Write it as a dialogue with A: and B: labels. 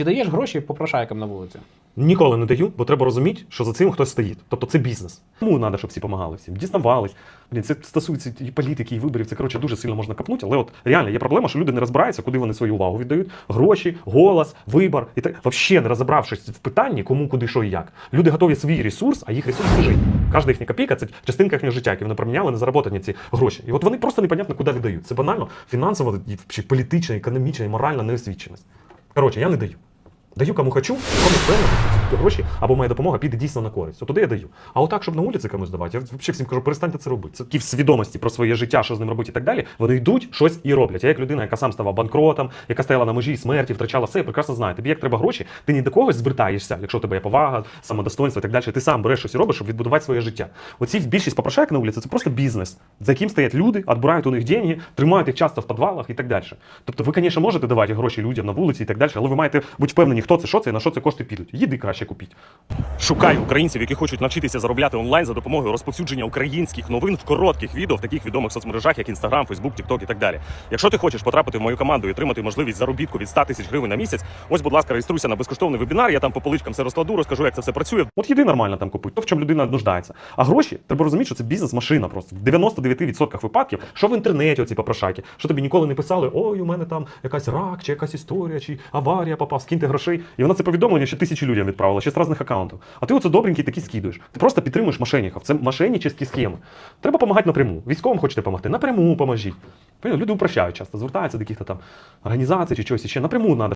A: Чи даєш гроші попрошайкам на вулиці?
B: Ніколи не даю, бо треба розуміти, що за цим хтось стоїть. Тобто це бізнес. Тому треба, щоб всі допомагали всім. Дізнавались. Блін, це стосується і політики, і виборів. Це коротше дуже сильно можна капнути. Але от реально є проблема, що люди не розбираються, куди вони свою увагу віддають. Гроші, голос, вибор і так. Взагалі не розібравшись в питанні, кому, куди, що і як. Люди готові свій ресурс, а їх ресурс це життя. Кожна їхня копійка це частинка їхнього життя, яку вони проміняли на зароботані ці гроші. І от вони просто непонятно куди віддають. Це банально фінансово, політична, економічна і моральна неосвіченість. Коротше, я не даю. Даю кому хочу, кому впевнений, гроші або моя допомога піде дійсно на користь. От я даю. А отак, щоб на вулиці комусь давати, я взагалі всім кажу, перестаньте це робити. Це ті в свідомості про своє життя, що з ним робити і так далі. Вони йдуть, щось і роблять. Я як людина, яка сам ставав банкротом, яка стояла на межі смерті, втрачала все, я прекрасно знаю. Тобі як треба гроші, ти ні до когось звертаєшся, якщо у тебе є повага, самодостоинство і так далі. Ти сам береш щось і робиш, щоб відбудувати своє життя. Оці більшість попрошайок на вулиці це просто бізнес, за яким стоять люди, відбирають у них деньги, тримають їх часто в підвалах і так далі. Тобто ви, звісно, можете давати гроші людям на вулиці і так далі, але ви маєте бути впевнені, хто це, що це і на що це кошти підуть. Їди краще купіть.
C: Шукаю українців, які хочуть навчитися заробляти онлайн за допомогою розповсюдження українських новин в коротких відео в таких відомих соцмережах, як Instagram, Facebook, TikTok і так далі. Якщо ти хочеш потрапити в мою команду і отримати можливість заробітку від 100 тисяч гривень на місяць, ось, будь ласка, реєструйся на безкоштовний вебінар. Я там по поличкам все розкладу, розкажу, як це все працює.
B: От їди нормально там купуй, то в чому людина нуждається. А гроші треба розуміти, що це бізнес-машина просто. В 99% випадків, що в інтернеті оці попрошайки, що тобі ніколи не писали, ой, у мене там якась рак, чи якась історія, чи аварія попав, скиньте грошей. І вона це повідомлення ще тисячі людям відправила, ще з різних аккаунтів. А ти оце добренький такий скидуєш. Ти просто підтримуєш мошенників. Це мошенническі схеми. Треба допомагати напряму. Військовим хочете допомогти, напряму поможіть. Люди упрощають часто, звертаються до якихось там організацій чи чогось ще. Напряму треба.